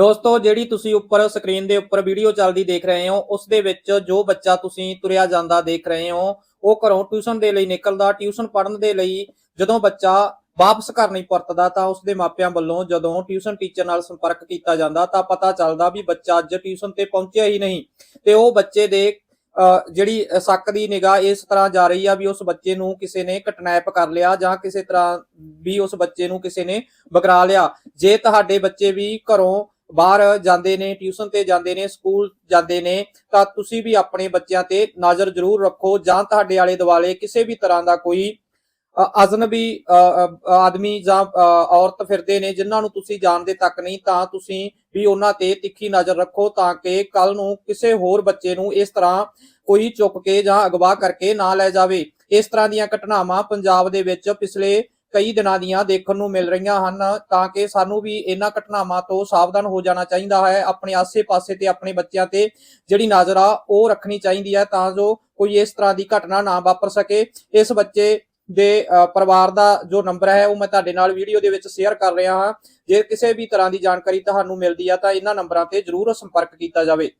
ਦੋਸਤੋ ਜਿਹੜੀ ਤੁਸੀਂ ਉੱਪਰ ਸਕਰੀਨ ਦੇ ਉੱਪਰ ਵੀਡੀਓ ਚੱਲਦੀ ਦੇਖ ਰਹੇ ਹੋ ਉਸ ਦੇ ਵਿੱਚ ਜੋ ਬੱਚਾ ਤੁਸੀਂ ਤੁਰਿਆ ਜਾਂਦਾ ਦੇਖ ਰਹੇ ਹੋ ਉਹ ਘਰੋਂ ਟਿਊਸ਼ਨ ਦੇ ਲਈ ਨਿਕਲਦਾ ਟਿਊਸ਼ਨ ਪੜ੍ਹਨ ਦੇ ਲਈ ਜਦੋਂ ਬੱਚਾ ਵਾਪਸ ਘਰ ਨਹੀਂ ਪਰਤਦਾ ਤਾਂ ਉਸ ਦੇ ਮਾਪਿਆਂ ਵੱਲੋਂ ਜਦੋਂ ਟਿਊਸ਼ਨ ਟੀਚਰ ਨਾਲ ਸੰਪਰਕ ਕੀਤਾ ਜਾਂਦਾ ਤਾਂ ਪਤਾ ਚੱਲਦਾ ਵੀ ਬੱਚਾ ਅੱਜ ਟਿਊਸ਼ਨ ਤੇ ਪਹੁੰਚਿਆ ਹੀ ਨਹੀਂ ਤੇ ਉਹ ਬੱਚੇ ਦੇ ਅਹ, ਜਿਹੜੀ ਸ਼ੱਕ ਦੀ ਨਿਗਾਹ ਇਸ ਤਰ੍ਹਾਂ ਜਾ ਰਹੀ ਆ ਵੀ ਉਸ ਬੱਚੇ ਨੂੰ ਕਿਸੇ ਨੇ ਕਿਡਨੈਪ ਕਰ ਲਿਆ ਜਾਂ ਕਿਸੇ ਤਰ੍ਹਾਂ ਵੀ ਉਸ ਬੱਚੇ ਨੂੰ ਕਿਸੇ ਨੇ ਬਗਰਾ ਲਿਆ। ਜੇ ਤੁਹਾਡੇ ਬੱਚੇ ਵੀ ਘਰੋਂ ਬਾਹਰ ਜਾਂਦੇ ਨੇ, ਟਿਊਸ਼ਨ ਤੇ ਜਾਂਦੇ ਨੇ, ਸਕੂਲ ਜਾਂਦੇ ਨੇ, ਤਾਂ ਤੁਸੀਂ ਵੀ ਆਪਣੇ ਬੱਚਿਆਂ ਤੇ ਨਜ਼ਰ ਜ਼ਰੂਰ ਰੱਖੋ ਜਾਂ ਤੁਹਾਡੇ ਆਲੇ ਦੁਆਲੇ ਕਿਸੇ ਵੀ ਤਰ੍ਹਾਂ ਦਾ ਕੋਈ ਅਜਨਬੀ ਆਦਮੀ ਜਾਂ ਔਰਤ ਫਿਰਦੇ ਨੇ ਜਿਨ੍ਹਾਂ ਨੂੰ ਤੁਸੀਂ ਜਾਣਦੇ ਤੱਕ ਨਹੀਂ, ਤਾਂ ਤੁਸੀਂ ਵੀ ਉਹਨਾਂ ਤੇ ਤਿੱਖੀ ਨਜ਼ਰ ਰੱਖੋ ਤਾਂ ਕਿ ਕੱਲ ਨੂੰ ਕਿਸੇ ਹੋਰ ਬੱਚੇ ਨੂੰ ਇਸ ਤਰ੍ਹਾਂ ਕੋਈ ਚੁੱਕ ਕੇ ਜਾਂ ਅਗਵਾ ਕਰਕੇ ਨਾ ਲੈ ਜਾਵੇ। ਇਸ ਤਰ੍ਹਾਂ ਦੀਆਂ ਘਟਨਾਵਾਂ ਪੰਜਾਬ ਦੇ ਵਿੱਚ ਪਿਛਲੇ ਕਈ ਦਿਨਾਂ ਦੀਆਂ ਦੇਖਣ ਨੂੰ ਮਿਲ ਰਹੀਆਂ ਹਨ ਤਾਂ ਕਿ ਸਾਨੂੰ ਵੀ ਇਹਨਾਂ ਘਟਨਾਵਾਂ ਤੋਂ ਸਾਵਧਾਨ ਹੋ ਜਾਣਾ ਚਾਹੀਦਾ ਹੈ। ਆਪਣੇ ਆਸੇ-ਪਾਸੇ ਤੇ ਆਪਣੇ ਬੱਚਿਆਂ ਤੇ ਜਿਹੜੀ ਨਜ਼ਰ ਆ ਉਹ ਰੱਖਣੀ ਚਾਹੀਦੀ ਹੈ ਤਾਂ ਜੋ ਕੋਈ ਇਸ ਤਰ੍ਹਾਂ ਦੀ ਘਟਨਾ ਨਾ ਵਾਪਰ ਸਕੇ। ਇਸ ਬੱਚੇ ਦੇ ਅ, ਪਰਿਵਾਰ ਦਾ ਜੋ ਨੰਬਰ ਹੈ ਉਹ ਮੈਂ ਤੁਹਾਡੇ ਨਾਲ ਵੀਡੀਓ ਦੇ ਵਿੱਚ ਸ਼ੇਅਰ ਕਰ ਰਿਹਾ ਹਾਂ। ਜੇ ਕਿਸੇ ਵੀ ਤਰ੍ਹਾਂ ਦੀ ਜਾਣਕਾਰੀ ਤੁਹਾਨੂੰ ਮਿਲਦੀ ਆ ਤਾਂ ਇਹਨਾਂ ਨੰਬਰਾਂ ਤੇ ਜਰੂਰ ਸੰਪਰਕ ਕੀਤਾ ਜਾਵੇ।